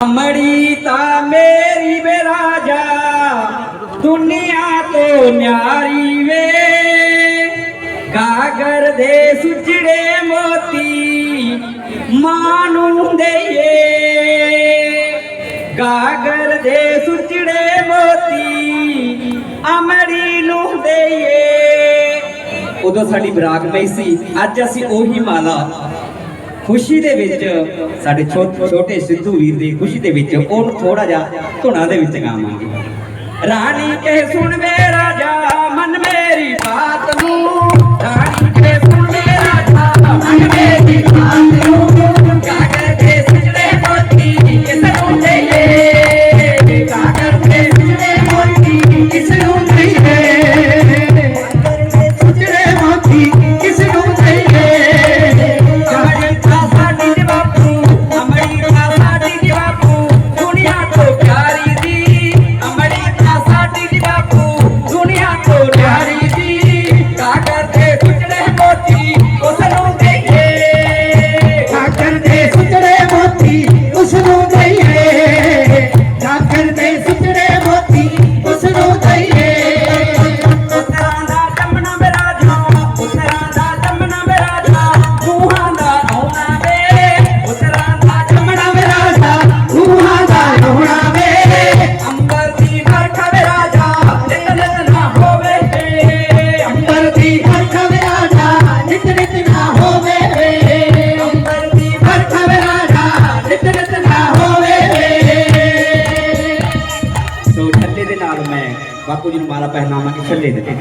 ਅਮੜੀ ਤਾਂ ਮੇਰੀ ਵੇ ਰਾਜਾ, ਦੁਨੀਆ ਤੋਂ ਨਿਆਰੀ ਵੇ। ਗਾਗਰ ਦੇ ਸੁਚੜੇ ਮੋਤੀ ਮਾਂ ਨੂੰ ਦੇਈਏ ਗਾਗਰ ਦੇ ਸੁਚੜੇ ਮੋਤੀ, ਅਮੜੀ ਨੂੰ ਦੇਈਏ ਉਦੋਂ ਸਾਡੀ ਬਰਾਕ ਪਈ ਸੀ, ਅੱਜ ਅਸੀਂ ਉਹੀ ਮਾਲਾ ਖੁਸ਼ੀ ਦੇ ਵਿੱਚ ਸਾਡੇ ਛੋਟੇ ਸਿੱਧੂ ਵੀਰ ਦੀ ਖੁਸ਼ੀ ਦੇ ਵਿੱਚ ਉਹਨੂੰ ਥੋੜਾ ਜਿਹਾ ਧੁਨਾਂ ਦੇ ਵਿੱਚ ਗਾਵਾਂਗੇ। ਰਾਣੀ ਕੇ ਸੁਣ ਵੇ ਰਾਜਾ, ਮਨ ਮੇਰੀ ਬਾਤ ਨੂੰ। ਰਾਣੀ ਕੇ ਸੁਣ ਵੇ ਰਾਜਾ, ਮਨ ਮੇਰੀ ਬਾਤ ਨੂੰ। ਕਾਗਰ ਦੇ ਸਜੜੇ ਮੋਤੀ ਕਾਗਰ ਦੇ ਸਜੜੇ ਮੋਤੀ, ਕਿਸ ਨੂੰ ਬਾਪੂ ਜੀ ਨੂੰ ਮਾਰਾ ਪਹਿਨਾਵਾ ਕੇ ਥੱਲੇ ਦਿੱਤੇ